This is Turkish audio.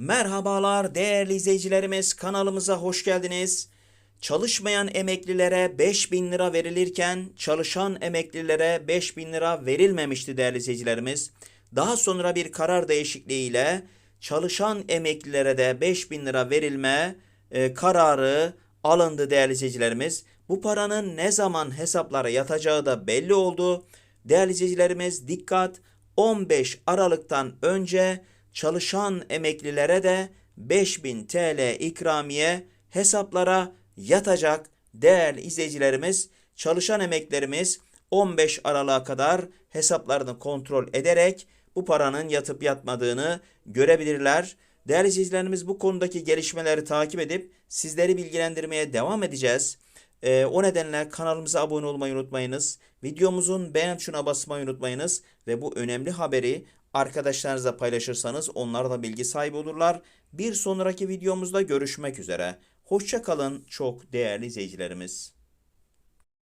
Merhabalar değerli izleyicilerimiz kanalımıza hoş geldiniz. Çalışmayan emeklilere 5000 lira verilirken çalışan emeklilere 5000 lira verilmemişti değerli izleyicilerimiz. Daha sonra bir karar değişikliğiyle çalışan emeklilere de 5000 lira verilme e, kararı alındı değerli izleyicilerimiz. Bu paranın ne zaman hesaplara yatacağı da belli oldu. Değerli izleyicilerimiz dikkat 15 Aralık'tan önce çalışan emeklilere de 5000 TL ikramiye hesaplara yatacak değerli izleyicilerimiz. Çalışan emeklerimiz 15 Aralık'a kadar hesaplarını kontrol ederek bu paranın yatıp yatmadığını görebilirler. Değerli izleyicilerimiz bu konudaki gelişmeleri takip edip sizleri bilgilendirmeye devam edeceğiz. Ee, o nedenle kanalımıza abone olmayı unutmayınız. Videomuzun beğen tuşuna basmayı unutmayınız. Ve bu önemli haberi arkadaşlarınızla paylaşırsanız onlar da bilgi sahibi olurlar. Bir sonraki videomuzda görüşmek üzere. Hoşça kalın çok değerli izleyicilerimiz.